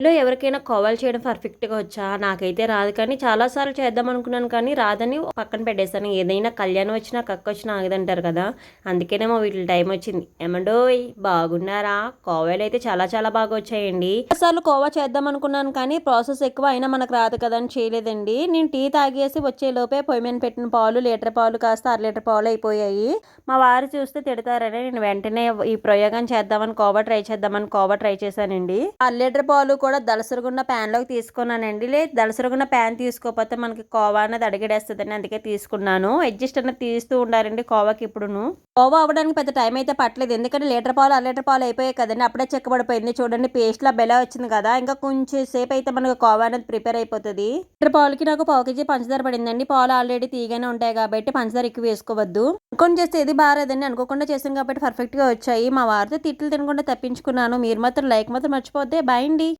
లో ఎవరికైనా కోవాలు చేయడం పర్ఫెక్ట్‌గా వచ్చా? నాకైతే రాదు కానీ చాలా సార్లు చేద్దాం అనుకున్నాను కానీ రాదని పక్కన పెట్టేసాను. ఏదైనా కళ్యాణం వచ్చినా, కక్కొచ్చినా ఆగదంటారు కదా! అందుకేనేమో వీటి టైం వచ్చింది. ఏమండోయ్ బాగున్నారా? కోవాలైతే చాలా చాలా బాగా వచ్చాయండి. సార్లు కోవా చేద్దాం అనుకున్నాను కానీ ప్రాసెస్ ఎక్కువ అయినా మనకు రాదు కదా అని చేయలేదండి. నేను టీ తాగేసి వచ్చేలోపే పొయ్యి మీద పెట్టిన పాలు లీటర్ పాలు కాస్త అర లీటర్ పాలు అయిపోయాయి. మా వారు చూస్తే తిడతారని నేను వెంటనే ఈ ప్రయోగం చేద్దామని కోవా ట్రై చేద్దామని కోవా ట్రై చేశానండి. అర లీటర్ పాలు కూడా దలసరుగున్న ప్యాన్‌లోకి తీసుకున్నానండి. లేదు దలసరుగున్న ప్యాన్ తీసుకోకపోతే మనకి కోవా అనేది అడిగడేస్తుందని అందుకే తీసుకున్నాను. అడ్జస్ట్ అన్నది తీస్తూ ఉండాలండి కోవాకి ఇప్పుడును. కోవా అవ్వడానికి పెద్ద టైం అయితే పట్టలేదు. ఎందుకంటే లీటర్ పాలు, అర లీటర్ పాలు అయిపోయాయి కదండి అప్పుడే చెక్కబడిపోయింది చూడండి పేస్ట్‌లా భలే వచ్చింది కదా! ఇంకా కొంచెం సేపు అయితే మనకు కోవా అనేది ప్రిపేర్ అయిపోతుంది లీటర్ పాలకి నాకు పావు కేజీ పంచదార పడిందండి. పాలు ఆల్రెడీ తీగానే ఉంటాయి కాబట్టి పంచదార ఎక్కువ వేసుకోవద్దు. అనుకోని చేస్తే ఇది బాగాలేదండి అనుకోకుండా చేసాం కాబట్టి పర్ఫెక్ట్‌గా వచ్చాయి. మా వారితో తిట్లు తినకుండా తప్పించుకున్నాను. మీరు మాత్రం లైక్ మాత్రం మర్చిపోతే బాయ్ అండి.